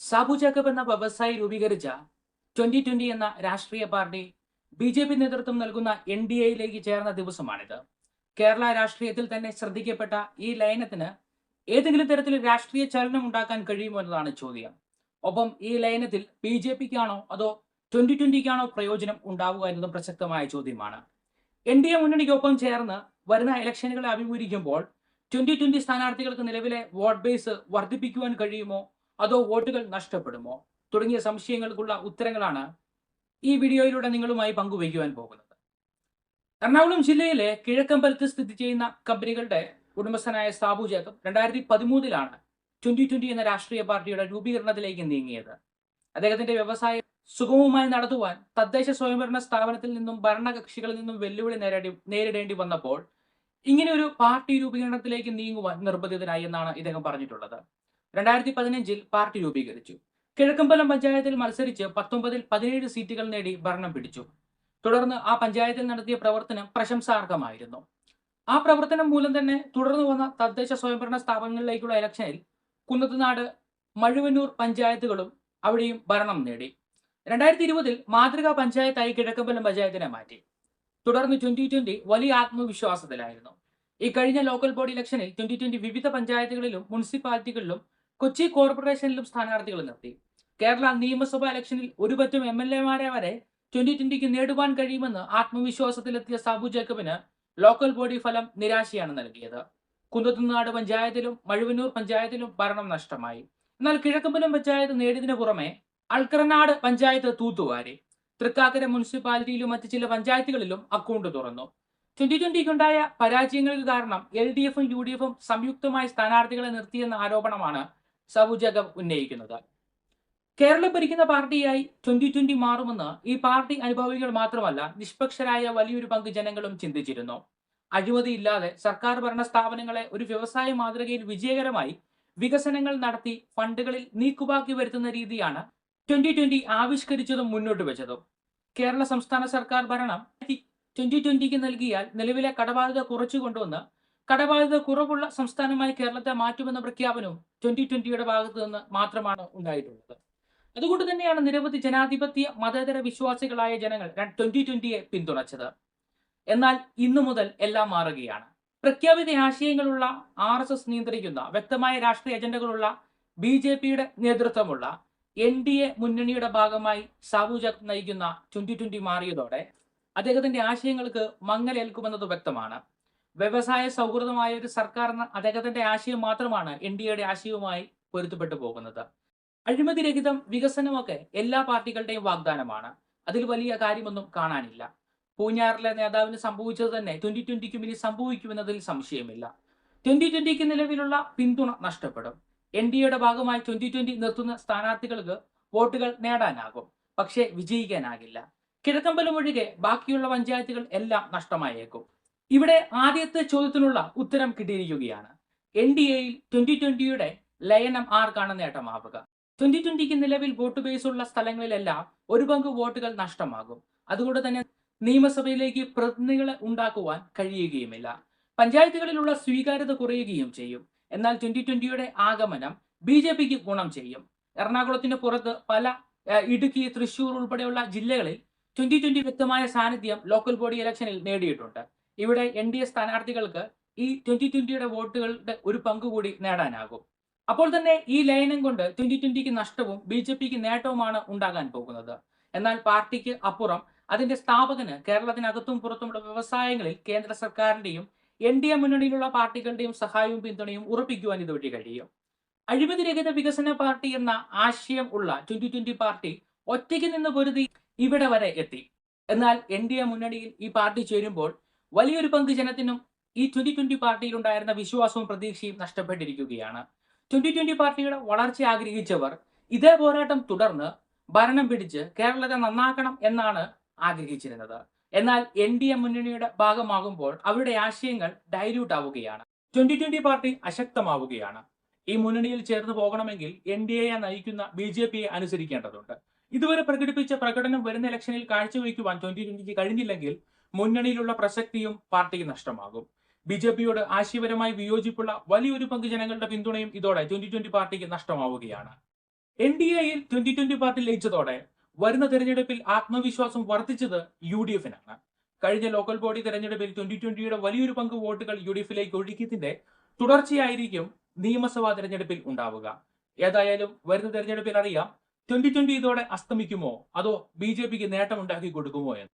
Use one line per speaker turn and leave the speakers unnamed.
Sabu Jacob എന്ന വ്യവസായി രൂപീകരിച്ച ട്വന്റി ട്വന്റി എന്ന രാഷ്ട്രീയ പാർട്ടി ബി ജെ പി നേതൃത്വം നൽകുന്ന എൻ ഡി എയിലേക്ക് ചേർന്ന ദിവസമാണിത്. കേരള രാഷ്ട്രീയത്തിൽ തന്നെ ശ്രദ്ധിക്കപ്പെട്ട ഈ ലയനത്തിന് ഏതെങ്കിലും തരത്തിൽ രാഷ്ട്രീയ ചലനം ഉണ്ടാക്കാൻ കഴിയുമോ എന്നതാണ് ചോദ്യം. ഒപ്പം ഈ ലയനത്തിൽ ബി ജെ പിക്കാണോ അതോ ട്വന്റി ട്വന്റിക്കാണോ പ്രയോജനം ഉണ്ടാവുക എന്നതും പ്രസക്തമായ ചോദ്യമാണ്. എൻ ഡി എ മുന്നണിക്കൊപ്പം ചേർന്ന് വരുന്ന ഇലക്ഷനുകളെ അഭിമുഖീകരിക്കുമ്പോൾ ട്വന്റി ട്വന്റി സ്ഥാനാർത്ഥികൾക്ക് നിലവിലെ വോട്ട് ബേസ് വർദ്ധിപ്പിക്കുവാൻ കഴിയുമോ അതോ വോട്ടുകൾ നഷ്ടപ്പെടുമോ? തുടങ്ങിയ സംശയങ്ങൾക്കുള്ള ഉത്തരങ്ങളാണ് ഈ വീഡിയോയിലൂടെ നിങ്ങളുമായി പങ്കുവയ്ക്കുവാൻ പോകുന്നത്. എറണാകുളം ജില്ലയിലെ കിഴക്കമ്പലത്ത് സ്ഥിതി ചെയ്യുന്ന കമ്പനികളുടെ ഉടമസ്ഥനായ സാബു ജേക്കബ് രണ്ടായിരത്തി പതിമൂന്നിലാണ് ട്വന്റി ട്വന്റി എന്ന രാഷ്ട്രീയ പാർട്ടിയുടെ രൂപീകരണത്തിലേക്ക് നീങ്ങിയത്. അദ്ദേഹത്തിന്റെ വ്യവസായം സുഗമമായി നടത്തുവാൻ തദ്ദേശ സ്വയംഭരണ സ്ഥാപനത്തിൽ നിന്നും ഭരണകക്ഷികളിൽ നിന്നും വെല്ലുവിളി നേരിടേണ്ടി നേരിടേണ്ടി വന്നപ്പോൾ ഇങ്ങനെ ഒരു പാർട്ടി രൂപീകരണത്തിലേക്ക് നീങ്ങുവാൻ നിർബന്ധിതനായി എന്നാണ് ഇദ്ദേഹം പറഞ്ഞിട്ടുള്ളത്. രണ്ടായിരത്തി പതിനഞ്ചിൽ പാർട്ടി രൂപീകരിച്ചു. കിഴക്കമ്പലം പഞ്ചായത്തിൽ മത്സരിച്ച് പത്തൊമ്പതിൽ പതിനേഴ് സീറ്റുകൾ നേടി ഭരണം പിടിച്ചു. തുടർന്ന് ആ പഞ്ചായത്തിൽ നടത്തിയ പ്രവർത്തനം പ്രശംസാർഹമായിരുന്നു. ആ പ്രവർത്തനം മൂലം തന്നെ തുടർന്നു വന്ന തദ്ദേശ സ്വയംഭരണ സ്ഥാപനങ്ങളിലേക്കുള്ള ഇലക്ഷനിൽ കുന്നത്തുനാട് മഴുവന്നൂർ പഞ്ചായത്തുകളും അവിടെയും ഭരണം നേടി. രണ്ടായിരത്തി ഇരുപതിൽ മാതൃകാ പഞ്ചായത്തായി കിഴക്കമ്പലം പഞ്ചായത്തിനെ മാറ്റി. തുടർന്ന് ട്വന്റി ട്വന്റി വലിയ ആത്മവിശ്വാസത്തിലായിരുന്നു. ഈ കഴിഞ്ഞ ലോക്കൽ ബോഡി ഇലക്ഷനിൽ ട്വന്റി ട്വന്റി വിവിധ പഞ്ചായത്തുകളിലും മുനിസിപ്പാലിറ്റികളിലും കൊച്ചി കോർപ്പറേഷനിലും സ്ഥാനാർത്ഥികൾ നിർത്തി. കേരള നിയമസഭാ ഇലക്ഷനിൽ ഒരു പറ്റും എം എൽ എമാരെ വരെ ട്വന്റി ട്വന്റിക്ക് നേടുവാൻ കഴിയുമെന്ന് ആത്മവിശ്വാസത്തിലെത്തിയ സാബു ജേക്കബിന് ലോക്കൽ ബോഡി ഫലം നിരാശയാണ് നൽകിയത്. കുന്നത്തുനാട് പഞ്ചായത്തിലും മഴുവനൂർ പഞ്ചായത്തിലും ഭരണം നഷ്ടമായി. എന്നാൽ കിഴക്കമ്പലം പഞ്ചായത്ത് നേടിയതിനു പുറമെ അൾക്കറനാട് പഞ്ചായത്ത് തൂത്തുവാരി. തൃക്കാക്കര മുനിസിപ്പാലിറ്റിയിലും മറ്റ് ചില പഞ്ചായത്തുകളിലും അക്കൗണ്ട് തുറന്നു. ട്വന്റി ട്വന്റിക്കുണ്ടായ പരാജയങ്ങൾക്ക് കാരണം എൽ ഡി എഫും യു ഡി എഫും സംയുക്തമായി സ്ഥാനാർത്ഥികളെ നിർത്തിയെന്ന ആരോപണമാണ് സബു ജഗബ് ഉന്നയിക്കുന്നത്. കേരളം ഭരിക്കുന്ന പാർട്ടിയായി ട്വന്റി ട്വന്റി മാറുമെന്ന് ഈ പാർട്ടി അനുഭവികൾ മാത്രമല്ല നിഷ്പക്ഷരായ വലിയൊരു പങ്ക് ജനങ്ങളും ചിന്തിച്ചിരുന്നു. അഴിമതിയില്ലാതെ സർക്കാർ ഭരണ സ്ഥാപനങ്ങളെ ഒരു വ്യവസായ മാതൃകയിൽ വിജയകരമായി വികസനങ്ങൾ നടത്തി ഫണ്ടുകളിൽ നീക്കുപാക്കി വരുത്തുന്ന രീതിയാണ് ട്വന്റി ട്വന്റി ആവിഷ്കരിച്ചതും മുന്നോട്ട് വെച്ചതും. കേരള സംസ്ഥാന സർക്കാർ ഭരണം ട്വന്റി ട്വന്റിക്ക് നൽകിയാൽ നിലവിലെ കടബാധ്യത കുറച്ചു കൊണ്ടുവന്ന് കടബാധ്യത കുറവുള്ള സംസ്ഥാനമായി കേരളത്തെ മാറ്റുമെന്ന പ്രഖ്യാപനവും ട്വന്റി ട്വന്റിയുടെ ഭാഗത്തു നിന്ന് മാത്രമാണ് ഉണ്ടായിട്ടുള്ളത്. അതുകൊണ്ട് തന്നെയാണ് നിരവധി ജനാധിപത്യ മതേതര വിശ്വാസികളായ ജനങ്ങൾ ട്വന്റി ട്വന്റിയെ പിന്തുണച്ചത്. എന്നാൽ ഇന്നു മുതൽ എല്ലാം മാറുകയാണ്. പ്രഖ്യാപിത ആശയങ്ങളുള്ള ആർ എസ് എസ് നിയന്ത്രിക്കുന്ന വ്യക്തമായ രാഷ്ട്രീയ അജണ്ടകളുള്ള ബി ജെ പിയുടെ നേതൃത്വമുള്ള എൻ ഡി എ മുന്നണിയുടെ ഭാഗമായി സാബു നയിക്കുന്ന ട്വന്റി ട്വന്റി മാറിയതോടെ അദ്ദേഹത്തിന്റെ ആശയങ്ങൾക്ക് മങ്ങലേൽക്കുമെന്നത് വ്യക്തമാണ്. വ്യവസായ സൗഹൃദമായ ഒരു സർക്കാർ എന്ന അദ്ദേഹത്തിന്റെ ആശയം മാത്രമാണ് എൻ ഡി എയുടെ ആശയവുമായി പൊരുത്തപ്പെട്ടു പോകുന്നത്. അഴിമതിരഹിതം വികസനമൊക്കെ എല്ലാ പാർട്ടികളുടെയും വാഗ്ദാനമാണ്. അതിൽ വലിയ കാര്യമൊന്നും കാണാനില്ല. പൂഞ്ഞാറിലെ നേതാവിന് സംഭവിച്ചത് തന്നെ ട്വന്റി ട്വന്റിക്കും ഇനി സംഭവിക്കുമെന്നതിൽ സംശയമില്ല. ട്വന്റി ട്വന്റിക്ക് നിലവിലുള്ള പിന്തുണ നഷ്ടപ്പെടും. എൻ ഡി എയുടെ ഭാഗമായി ട്വന്റി ട്വന്റി നിർത്തുന്ന സ്ഥാനാർത്ഥികൾക്ക് വോട്ടുകൾ നേടാനാകും. പക്ഷേ വിജയിക്കാനാകില്ല. കിഴക്കമ്പലം ഒഴികെ ബാക്കിയുള്ള പഞ്ചായത്തുകൾ എല്ലാം നഷ്ടമായേക്കും. ഇവിടെ ആദ്യത്തെ ചോദ്യത്തിനുള്ള ഉത്തരം കിട്ടിയിരിക്കുകയാണ്. എൻ ഡി എയിൽ ട്വന്റി ട്വന്റിയുടെ ലയനം ആർക്കാണ് നേട്ടമാവുക? ട്വന്റി ട്വന്റിക്ക് നിലവിൽ വോട്ട് ബേസ് ഉള്ള സ്ഥലങ്ങളിലെല്ലാം ഒരു പങ്ക് വോട്ടുകൾ നഷ്ടമാകും. അതുകൊണ്ട് തന്നെ നിയമസഭയിലേക്ക് പ്രതിനിധികളെ ഉണ്ടാക്കുവാൻ കഴിയുകയുമില്ല. പഞ്ചായത്തുകളിലുള്ള സ്വീകാര്യത കുറയുകയും ചെയ്യും. എന്നാൽ ട്വന്റി ട്വന്റിയുടെ ആഗമനം ബി ജെ പിക്ക് ഗുണം ചെയ്യും. എറണാകുളത്തിന് പുറത്ത് പല ഇടുക്കി തൃശൂർ ഉൾപ്പെടെയുള്ള ജില്ലകളിൽ ട്വന്റി ട്വന്റി വ്യക്തമായ സാന്നിധ്യം ലോക്കൽ ബോഡി ഇലക്ഷനിൽ നേടിയിട്ടുണ്ട്. ഇവിടെ എൻ ഡി എ സ്ഥാനാർത്ഥികൾക്ക് ഈ ട്വന്റി ട്വന്റിയുടെ വോട്ടുകളുടെ ഒരു പങ്ക് കൂടി നേടാനാകും. അപ്പോൾ തന്നെ ഈ ലയനം കൊണ്ട് ട്വന്റി ട്വന്റിക്ക് നഷ്ടവും ബി ജെ പിക്ക് നേട്ടവുമാണ് ഉണ്ടാകാൻ പോകുന്നത്. എന്നാൽ പാർട്ടിക്ക് അപ്പുറം അതിന്റെ സ്ഥാപകന് കേരളത്തിനകത്തും പുറത്തുമുള്ള വ്യവസായങ്ങളിൽ കേന്ദ്ര സർക്കാരിന്റെയും എൻ ഡി എ മുന്നണിയിലുള്ള പാർട്ടികളുടെയും സഹായവും പിന്തുണയും ഉറപ്പിക്കുവാൻ ഇതുവഴി കഴിയും. അഴിമതിരഹിത വികസന പാർട്ടി എന്ന ആശയം ഉള്ള ട്വന്റി ട്വന്റി പാർട്ടി ഒറ്റയ്ക്ക് നിന്ന് പൊരുതി ഇവിടെ വരെ എത്തി. എന്നാൽ എൻ ഡി എ മുന്നണിയിൽ ഈ പാർട്ടി ചേരുമ്പോൾ വലിയൊരു പങ്ക് ജനത്തിനും ഈ ട്വന്റി ട്വന്റി പാർട്ടിയിൽ ഉണ്ടായിരുന്ന വിശ്വാസവും പ്രതീക്ഷയും നഷ്ടപ്പെട്ടിരിക്കുകയാണ്. ട്വന്റി ട്വന്റി പാർട്ടിയുടെ വളർച്ച ആഗ്രഹിച്ചവർ ഇതേ പോരാട്ടം തുടർന്ന് ഭരണം പിടിച്ച് കേരളത്തെ നന്നാക്കണം എന്നാണ് ആഗ്രഹിച്ചിരുന്നത്. എന്നാൽ എൻ ഡി എ മുന്നണിയുടെ ഭാഗമാകുമ്പോൾ അവരുടെ ആശയങ്ങൾ ഡൈല്യൂട്ട് ആവുകയാണ്. ട്വന്റി ട്വന്റി പാർട്ടി അശക്തമാവുകയാണ്. ഈ മുന്നണിയിൽ ചേർന്ന് പോകണമെങ്കിൽ എൻ ഡി എയെ നയിക്കുന്ന ബി ജെ പിയെ അനുസരിക്കേണ്ടതുണ്ട്. ഇതുവരെ പ്രകടിപ്പിച്ച പ്രകടനം വരുന്ന ഇലക്ഷനിൽ കാഴ്ചവെക്കുവാൻ ട്വന്റി ട്വന്റിക്ക് കഴിഞ്ഞില്ലെങ്കിൽ മുന്നണിയിലുള്ള പ്രസക്തിയും പാർട്ടിക്ക് നഷ്ടമാകും. ബി ജെ പിയോട് ആശയപരമായി വിയോജിപ്പുള്ള വലിയൊരു പങ്ക് ജനങ്ങളുടെ പിന്തുണയും ഇതോടെ ട്വന്റി ട്വന്റി പാർട്ടിക്ക് നഷ്ടമാവുകയാണ്. എൻ ഡി എയിൽ ട്വന്റി ട്വന്റി പാർട്ടി ലയിച്ചതോടെ വരുന്ന തെരഞ്ഞെടുപ്പിൽ ആത്മവിശ്വാസം വർദ്ധിച്ചത് യു ഡി എഫിനാണ്. കഴിഞ്ഞ ലോക്കൽ ബോഡി തെരഞ്ഞെടുപ്പിൽ ട്വന്റി ട്വന്റിയുടെ വലിയൊരു പങ്ക് വോട്ടുകൾ യു ഡി എഫിലേക്ക് ഒഴുക്കിയതിന്റെ തുടർച്ചയായിരിക്കും നിയമസഭാ തെരഞ്ഞെടുപ്പിൽ ഉണ്ടാവുക. ഏതായാലും വരുന്ന തെരഞ്ഞെടുപ്പിൽ അറിയാം ട്വന്റി ട്വന്റി ഇതോടെ അസ്തമിക്കുമോ? അതോ ബി ജെ പിക്ക് നേട്ടമുണ്ടാക്കി കൊടുക്കുമോ എന്ന്.